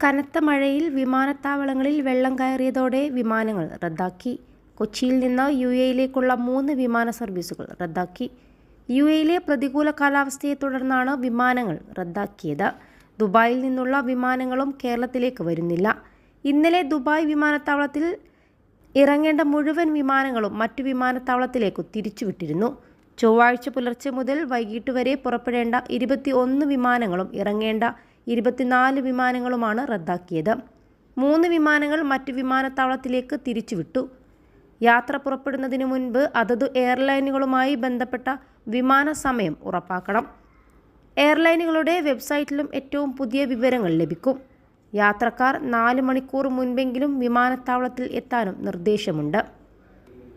കനത്ത മഴയിൽ വിമാനത്താവളങ്ങളിൽ വെള്ളം കയറിയതോടെ വിമാനങ്ങൾ റദ്ദാക്കി. കൊച്ചിയിൽ നിന്ന് യു എയിലേക്കുള്ള മൂന്ന് വിമാന സർവീസുകൾ റദ്ദാക്കി. യു എയിലെ പ്രതികൂല കാലാവസ്ഥയെ തുടർന്നാണ് വിമാനങ്ങൾ റദ്ദാക്കിയത്. ദുബായിൽ നിന്നുള്ള വിമാനങ്ങളും കേരളത്തിലേക്ക് വരുന്നില്ല. ഇന്നലെ ദുബായ് വിമാനത്താവളത്തിൽ ഇറങ്ങേണ്ട മുഴുവൻ വിമാനങ്ങളും മറ്റു വിമാനത്താവളത്തിലേക്ക് തിരിച്ചുവിട്ടിരുന്നു. ചൊവ്വാഴ്ച പുലർച്ചെ മുതൽ വൈകിട്ട് വരെ പുറപ്പെടേണ്ട ഇരുപത്തി ഒന്ന് വിമാനങ്ങളും ഇറങ്ങേണ്ട ഇരുപത്തിനാല് വിമാനങ്ങളുമാണ് റദ്ദാക്കിയത്. മൂന്ന് വിമാനങ്ങൾ മറ്റ് വിമാനത്താവളത്തിലേക്ക് തിരിച്ചുവിട്ടു. യാത്ര പുറപ്പെടുന്നതിന് മുൻപ് അതത് എയർലൈനുകളുമായി ബന്ധപ്പെട്ട വിമാന സമയം ഉറപ്പാക്കണം. എയർലൈനുകളുടെ വെബ്സൈറ്റിലും ഏറ്റവും പുതിയ വിവരങ്ങൾ ലഭിക്കും. യാത്രക്കാർ നാല് മണിക്കൂർ മുൻപെങ്കിലും വിമാനത്താവളത്തിൽ എത്താനും നിർദ്ദേശമുണ്ട്.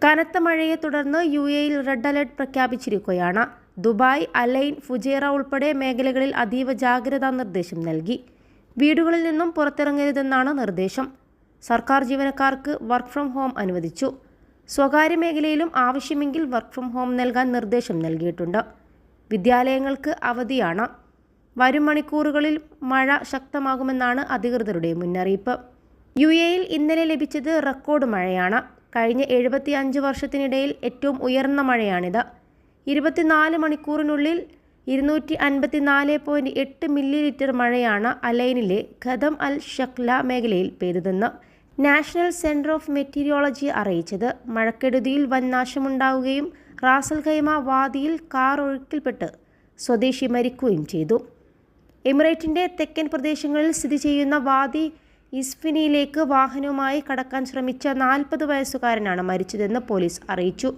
കനത്ത മഴയെ തുടർന്ന് യു എയിൽ റെഡ് അലർട്ട് പ്രഖ്യാപിച്ചിരിക്കുകയാണ്. ദുബായ് അലൈൻ ഫുജേറ ഉൾപ്പെടെ മേഖലകളിൽ അതീവ ജാഗ്രതാ നിർദ്ദേശം നൽകി. വീടുകളിൽ നിന്നും പുറത്തിറങ്ങരുതെന്നാണ് നിർദ്ദേശം. സർക്കാർ ജീവനക്കാർക്ക് വർക്ക് ഫ്രം ഹോം അനുവദിച്ചു. സ്വകാര്യ മേഖലയിലും ആവശ്യമെങ്കിൽ വർക്ക് ഫ്രം ഹോം നൽകാൻ നിർദ്ദേശം നൽകിയിട്ടുണ്ട്. വിദ്യാലയങ്ങൾക്ക് അവധിയാണ്. വരും മണിക്കൂറുകളിൽ മഴ ശക്തമാകുമെന്നാണ് അധികൃതരുടെ മുന്നറിയിപ്പ്. യു എയിൽ ഇന്നലെ ലഭിച്ചത് റെക്കോർഡ് മഴയാണ്. കഴിഞ്ഞ എഴുപത്തി അഞ്ച് വർഷത്തിനിടയിൽ ഏറ്റവും ഉയർന്ന മഴയാണിത്. ഇരുപത്തിനാല് മണിക്കൂറിനുള്ളിൽ ഇരുന്നൂറ്റി അൻപത്തിനാല് പോയിന്റ് എട്ട് മില്ലി ലിറ്റർ മഴയാണ് അലൈനിലെ ഖദം അൽ ഷക്ല മേഖലയിൽ പെയ്തതെന്ന് നാഷണൽ സെന്റർ ഓഫ് മെറ്റീരിയോളജി അറിയിച്ചത്. മഴക്കെടുതിയിൽ വൻ നാശമുണ്ടാവുകയും റാസൽ ഖൈമ വാദിയിൽ കാർ ഒഴുക്കിൽപ്പെട്ട് സ്വദേശി മരിക്കുകയും ചെയ്തു. എമിറേറ്റിന്റെ തെക്കൻ പ്രദേശങ്ങളിൽ സ്ഥിതി ചെയ്യുന്ന വാദി ഇസ്ഫിനിയിലേക്ക് വാഹനവുമായി കടക്കാൻ ശ്രമിച്ച നാൽപ്പത് വയസ്സുകാരനാണ് മരിച്ചതെന്ന് പോലീസ് അറിയിച്ചു.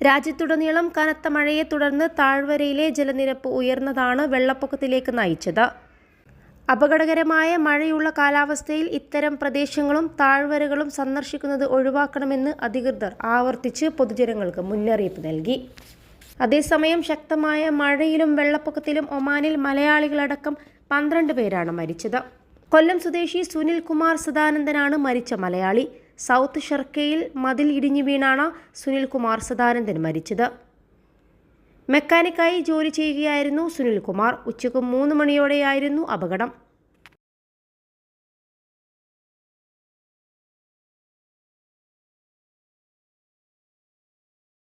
രാജ്യത്തുടനീളം കനത്ത മഴയെ തുടർന്ന് താഴ്വരയിലെ ജലനിരപ്പ് ഉയർന്നതാണ് വെള്ളപ്പൊക്കത്തിലേക്ക് നയിച്ചത്. അപകടകരമായ മഴയുള്ള കാലാവസ്ഥയിൽ ഇത്തരം പ്രദേശങ്ങളും താഴ്വരകളും സന്ദർശിക്കുന്നത് ഒഴിവാക്കണമെന്ന് അധികൃതർ ആവർത്തിച്ച് പൊതുജനങ്ങൾക്ക് മുന്നറിയിപ്പ് നൽകി. അതേസമയം ശക്തമായ മഴയിലും വെള്ളപ്പൊക്കത്തിലും ഒമാനിൽ മലയാളികളടക്കം പന്ത്രണ്ട് പേരാണ് മരിച്ചത്. കൊല്ലം സ്വദേശി സുനിൽ കുമാർ സദാനന്ദനാണ് മരിച്ച മലയാളി. സൗത്ത് ഷർക്കയിൽ മതിൽ ഇടിഞ്ഞു വീണാണ് സുനിൽകുമാർ സദാനന്ദൻ മരിച്ചത്. മെക്കാനിക്കായി ജോലി ചെയ്യുകയായിരുന്നു സുനിൽകുമാർ. ഉച്ചയ്ക്ക് മൂന്ന് മണിയോടെയായിരുന്നു അപകടം.